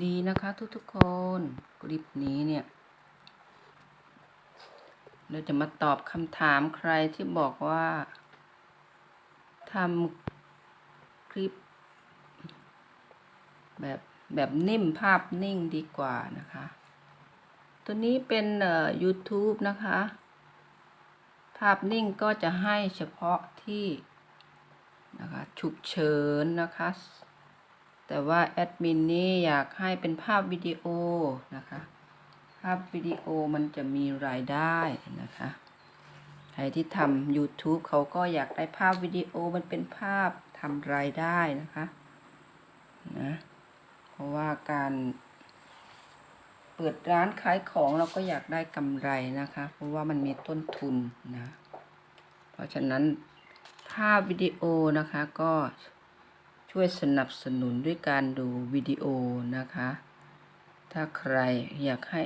ดีนะคะทุกๆคนคลิปนี้เนี่ย เราจะมาตอบคำถามใครที่บอกว่าทำคลิป แบบแบบนิ่มภาพนิ่งดีกว่านะคะ ตัวนี้เป็นเอ่อ YouTube นะคะ ภาพนิ่งก็จะให้เฉพาะที่นะคะฉุกเฉินนะคะ แต่ว่าแอดมินนี่อยากให้เป็นภาพวิดีโอนะคะ ภาพวิดีโอมันจะมีรายได้นะคะ ใครที่ทำ YouTube เขาก็อยากได้ภาพวิดีโอมันเป็นภาพทำรายได้นะคะนะเพราะว่าการเปิดร้านขายของเราก็อยากได้กำไรนะคะ เพราะว่ามันมีต้นทุนนะ เพราะฉะนั้นภาพวิดีโอนะคะก็ ช่วยสนับสนุนด้วยการดูวิดีโอนะคะ ถ้าใครอยากให้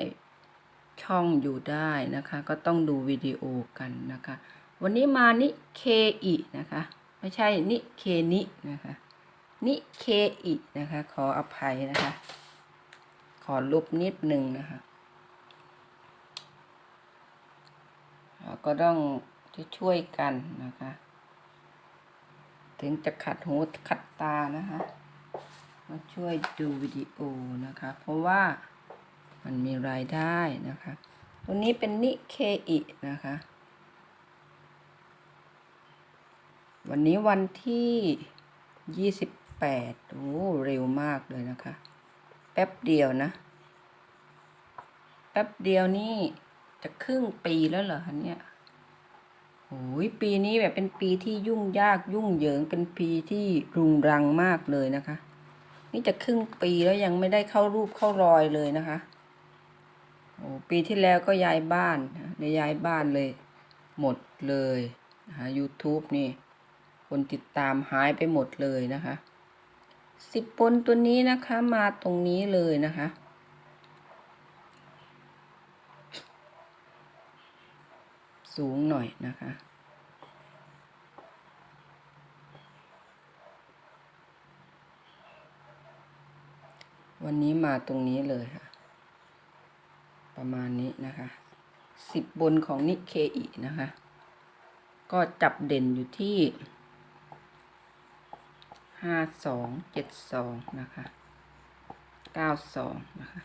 ช่องอยู่ได้นะคะ ก็ต้องดูวิดีโอกันนะคะ วันนี้มานิเคอินะคะ ไม่ใช่นิเคนินะคะ นิเคอินะคะ ขออภัยนะคะ ขอลบนิดหนึ่งนะคะเราก็ต้องช่วยกันนะคะ ถึงจะขัดหูขัดตานะคะมาช่วยดูวิดีโอนะคะ เพราะว่ามันมีรายได้นะคะ ตัวนี้เป็นนิเคอินะคะ วันนี้วันที่ยี่สิบแปดโอ้เร็วมากเลยนะคะ แป๊บเดียวนะ แป๊บเดียวนี่จะครึ่งปีแล้วเหรอคะเนี่ย โอ้ยปีนี้แบบเป็นปีที่ยุ่งยากยุ่งเหยิงเป็นปีที่รุงรังมากเลยนะคะ นี่จะครึ่งปีแล้วยังไม่ได้เข้ารูปเข้ารอยเลยนะคะโอ้ปีที่แล้วก็ย้ายบ้านในย้ายบ้านเลย หมดเลยนะคะ YouTube นี่ คนติดตามหายไปหมดเลยนะคะสิบปนตัวนี้นะคะมาตรงนี้เลยนะคะ สูงหน่อยนะคะ วันนี้มาตรงนี้เลยค่ะ ประมาณนี้นะคะสิบบนของนิเคอินะคะ ก็จับเด่นอยู่ที่ห้าสองเจ็ดสองนะคะเก้าสองนะคะ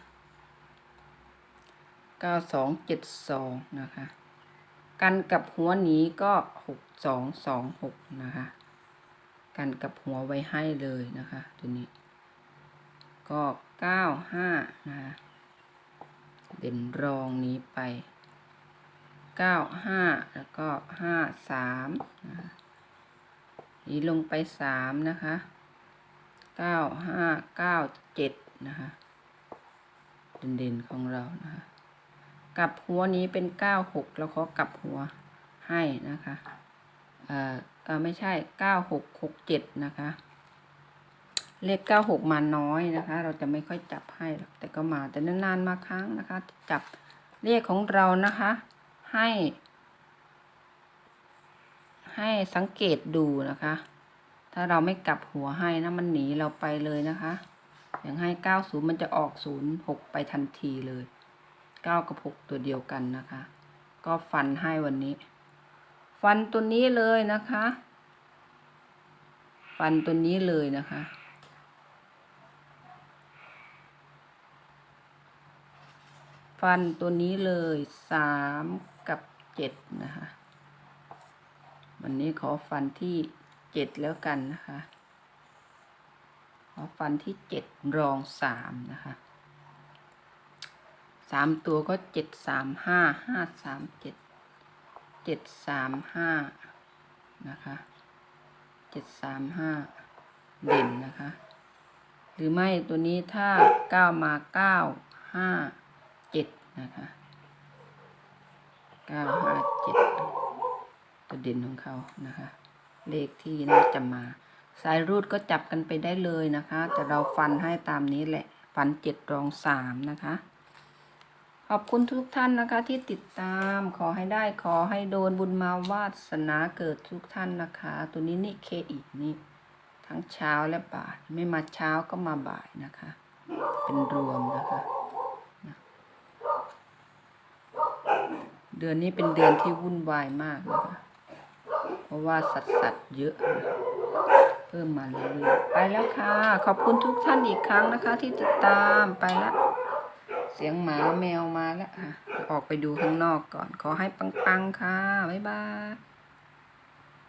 เก้าสองเจ็ดสองนะคะ กันกับหัวหนีก็หกสองสองหกนะคะ กันกับหัวไว้ให้เลยนะคะตัวนี้ ก็เก้าห้านะคะเด่นรองนี้ไปเก้าห้าแล้วก็ห้าสามนะคะนี้ลงไปสามนะคะเก้าห้าเก้าเจ็ดนะคะเด่นๆของเรานะคะ กลับหัวนี้เป็นเก้าหกแล้วเขากลับหัวให้นะคะเอ่อเออไม่ใช่เก้าหกหกเจ็ดนะคะ เลขเก้าหกมาน้อยนะคะ เราจะไม่ค่อยจับให้หรอกแต่ก็มาแต่นานๆมาครั้งนะคะ จับเลขของเรานะคะ ให้ ให้สังเกตดูนะคะ ถ้าเราไม่กลับหัวให้นะมันหนีเราไปเลยนะคะ อย่างให้เก้าศูนย์มันจะออกศูนย์หกไปทันทีเลย เก้ากับหกตัวเดียวกันนะคะ ก็ฟันให้วันนี้ ฟันตัวนี้เลยนะคะ ฟันตัวนี้เลยนะคะ ฟันตัวนี้เลยสามกับเจ็ดนะคะ วันนี้ขอฟันที่เจ็ดแล้วกันนะคะ ขอฟันที่เจ็ดรองสามนะคะ สามตัวก็เจ็ดสามห้าห้าสามเจ็ดเจ็ดสามห้านะคะเจ็ดสามห้าเด่นนะคะ หรือไม่ตัวนี้ถ้าเก้ามาเก้าห้าเจ็ดนะคะเก้าห้าเจ็ดตัวเด่นของเขานะคะ เลขที่น่าจะมา สายรูดก็จับกันไปได้เลยนะคะ แต่เราฟันให้ตามนี้แหละ ฟันเจ็ดรองสามนะคะ ขอบคุณทุกท่านนะคะที่ติดตามขอให้ได้ขอให้โดนบุญมาวาสนาเกิดทุกท่านนะคะ ตัวนี้นี่เคอีกนี่ ทั้งเช้าและบ่าย ไม่มาเช้าก็มาบ่ายนะคะ เป็นรวมนะคะนะเดือนนี้เป็นเดือนที่วุ่นวายมากนะคะเพราะว่าสัตว์สัตว์เยอะนะเพิ่มมาเรื่อยๆไปแล้วค่ะ ขอบคุณทุกท่านอีกครั้งนะคะ ที่ติดตามไปแล้ว เสียงหมาแมวมาแล้วค่ะออกไปดูข้างนอกก่อน ขอให้ปังๆค่ะ บ๊ายบาย